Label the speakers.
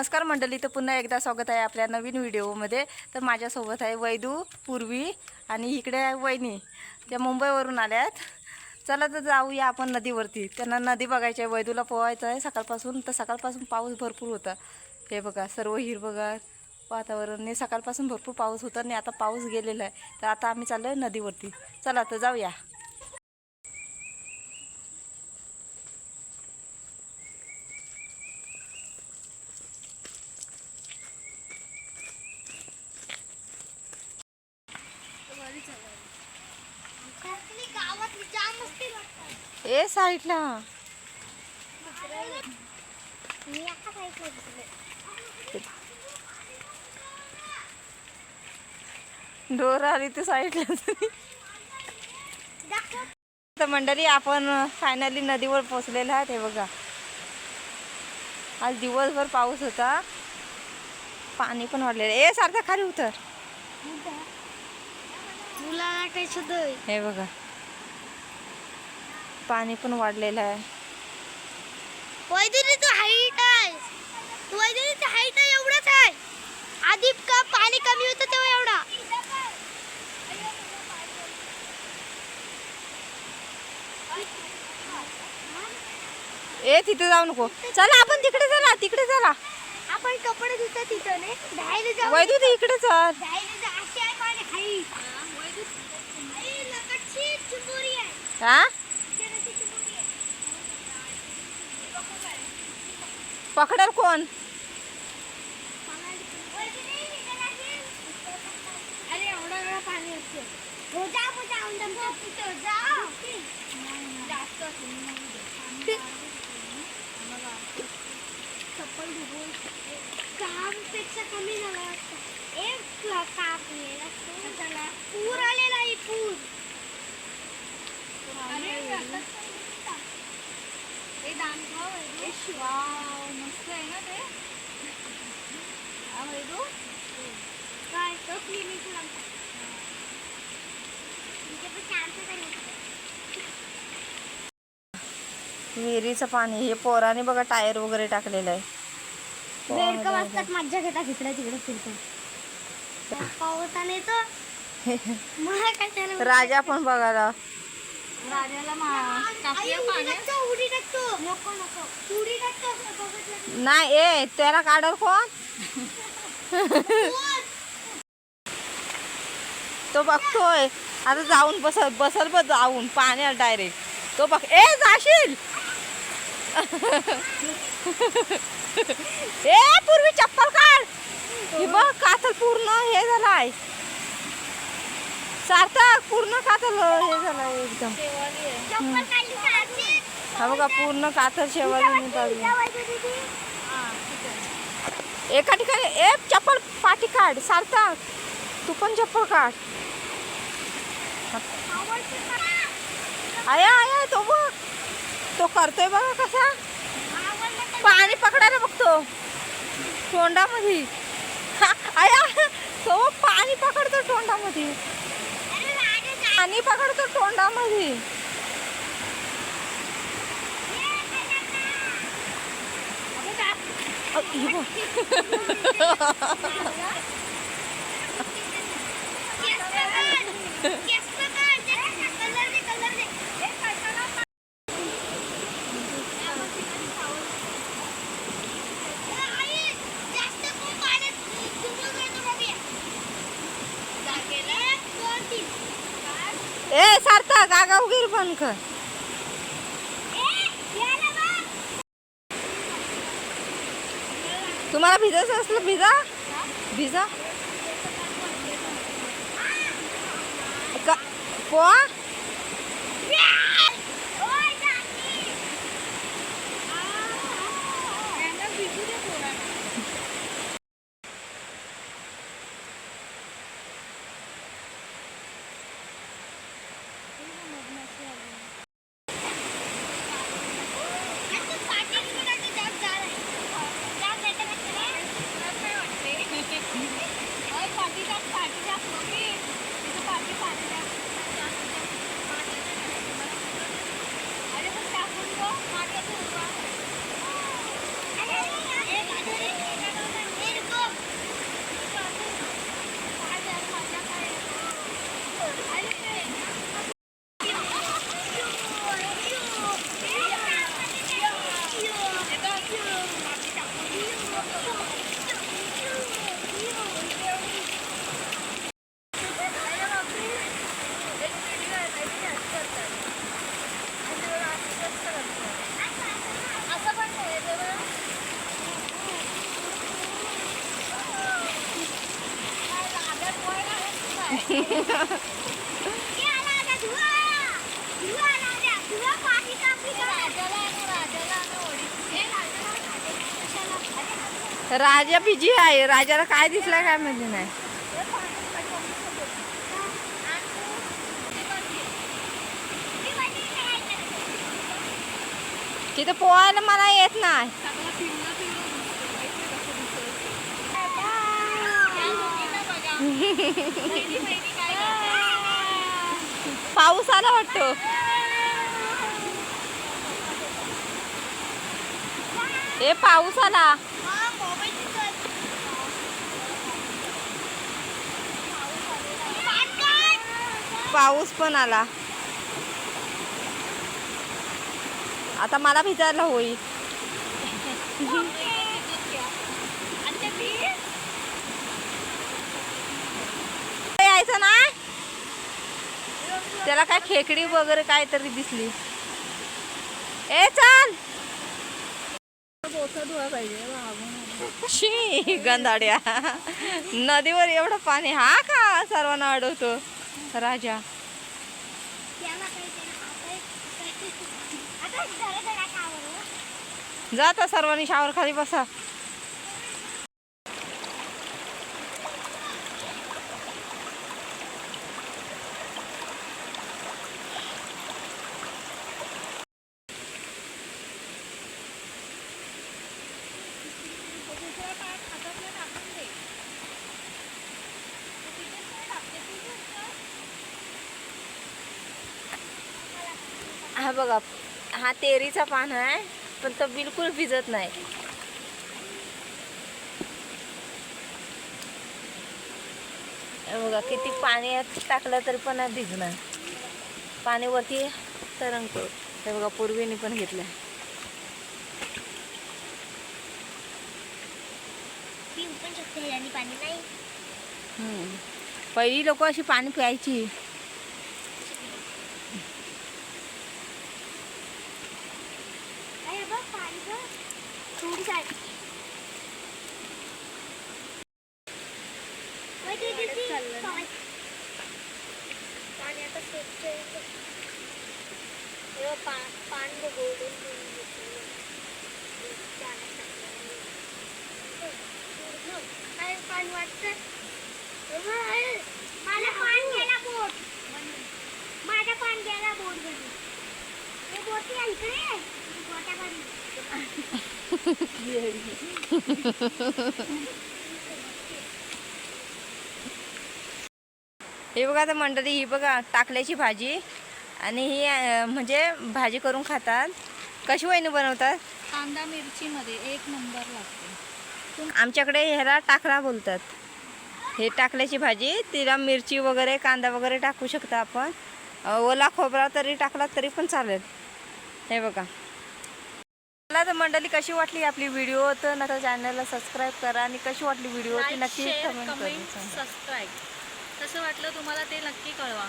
Speaker 1: नमस्कार मंडळी तर पुन्हा एकदा स्वागत आहे आपल्या नवीन व्हिडिओमध्ये. तर माझ्यासोबत आहे वैदू पूर्वी आणि इकडे आहे वहिनी. त्या मुंबईवरून आल्यात. चला तर जाऊया आपण नदीवरती. त्यांना नदी बघायची आहे वैदूला पोहायचं आहे सकाळपासून. तर सकाळपासून पाऊस भरपूर होता. हे बघा सर्व हिरवगार वातावरण सकाळपासून भरपूर पाऊस होता आणि आता पाऊस गेलेला आहे. तर आता आम्ही चाललो आहे नदीवरती. चला तर जाऊया. ए साईडला? डोर आली ते साईडला. तर मंडळी आपण फायनली नदीवर पोचलेलो आहे हे बघा. आज दिवसभर पाऊस होता. पाणी पण वाढलेलं ए सारखं खाली उतर.
Speaker 2: मुलाला काय सुद्धा
Speaker 1: हे बघा. पाणी पण वाढलेलं आहे.
Speaker 2: वैद्यरी तू हाईट आहे. वैद्यरी तू हाईट आहे एवढंच आहे. आधी का पाणी कमी होतं तेव्हा एवढा.
Speaker 1: ए तिथे जाऊ नको. चला आपण तिकडे चला तिकडे चला.
Speaker 2: आपण कपडे धुतो तिथं ने धायला जाऊ
Speaker 1: वैदू इकडे चल.
Speaker 2: धायला जा अशी आहे पाणी हाईट
Speaker 1: हा
Speaker 2: शेणाची चिंबोरी आहे.
Speaker 1: पकडेल कोण
Speaker 2: वैद्यरी, इकडे लागेल. अरे एवढं एवढं पाणी असते हो जा हो जा अंदर जा तिथं जा जास्त चप्पल धुवून कामपेक्षा कमी झाला वाटतं एक काप कशाला पूर आलेला आहे पूर हे खाव मस्त आहे ना ते काय तो क्लिनिक
Speaker 1: विहिरीचं पाणी हे पोराने बघा टायर वगैरे टाकलेलं आहे.
Speaker 2: बेडकं वाजतात मज्जा घेतात इकडे तिकडे फिरतात काय त्याला
Speaker 1: राजा पण बघायला. नाही ए त्याला काढल कोण? तो बघतोय आता जाऊन बसल बसल बघ जाऊन पाण्यात डायरेक्ट तो बघ ए जाशील? ए पूर्वी चप्पल काढ. हे बघ कातल पूर्ण हे झालाय. सार्थक पूर्ण कातल हे झालाय एकदम.
Speaker 2: चप्पल काढली का आजी?
Speaker 1: हा बघा पूर्ण कातल शेवाळी निघाली एका ठिकाणी ए चप्पल पाठी काढ सार्थक तू पण चप्पल काढ. आया आया तो बघ. तो करतोय बघा कसा. पाणी पकडायला बघतो. तोंडामध्ये. हा, आया तो पाणी पकडतो तोंडामध्ये. पाणी पकडतो तोंडामध्ये. हे सार्थक आगाऊ कर. तुम्हाला भिजायचं असलं भिजा. भिजा. का पोहा
Speaker 2: ओय, जाती. यांना भिजू दे पोरांना. आणि तू पाठी घेऊन आता जात जा रे. जात नाही तर मग तुला- ओय, पाठी जात, पाठी जात, मम्मी. तिथं पाठी, पाठी जात. अरे पण टाकून गं, मागे तू उभा. अरे, अरे, अरे. हे आला आता धुवा धुवा आला आता धुवा पाणी कापी राजाला आणि राजाला आणि ओढी हे राजाला कशाला
Speaker 1: राजा बिजी आहे राजाला काय दिसलं काय माहिती नाही तिथं पोहायला मला येत नाही पाऊस आला वाटतो. ए पाऊस आला. पाऊस पण आला. आता मला भिजायला होईल. यायचं ना? त्याला काय खेकडी वगैरे काहीतरी दिसली. ए चल! शी गंधाड्या. नदीवर एवढं पाणी हा का सर्वांना अडवतो राजा. जाता सर्वांनी शावर खाली बसा. हा बघा हा तेरीचा पान आहे पण तो बिलकुल भिजत नाही. बघा किती पाण्यात टाकलं तरी पण भिजणार. पाणी वरती तरंगतो हे बघा पूर्वीने पण घेतलं
Speaker 2: पण पाणी.
Speaker 1: पहिली लोक अशी पाणी प्यायची
Speaker 2: अरे बघ पाणी बघ थोडी साय पाणी आता स्वच्छ येतं. हे बघ, पा- पान बघ golden golden दिसतंय. पाण्यात टाकलेलं. बघ, पूर्ण. वाटतं? हे हे. माझा पान गेला बोट. माझा पान गेला बोट हे बोटी
Speaker 1: हे बघा आता मंडळी ही बघा टाकल्याची भाजी. आणि ही म्हणजे भाजी करून खातात. कशी वहिनी बनवतात?
Speaker 2: कांदा मिरची मध्ये एक नंबर लागते.
Speaker 1: आमच्याकडे ह्याला टाकला बोलतात. हे टाकल्याची भाजी तिला मिरची वगैरे कांदा वगैरे टाकू शकता आपण. ओला खोबरा तरी टाकला तरी पण चालेल. हे बघा. मला तर मंडळी कशी वाटली आपली व्हिडिओ? तर नका चॅनलला सबस्क्राईब करा आणि कशी वाटली व्हिडिओ ती नक्की कमेंट
Speaker 2: सबस्क्राईब कसं वाटलं तुम्हाला ते नक्की कळवा.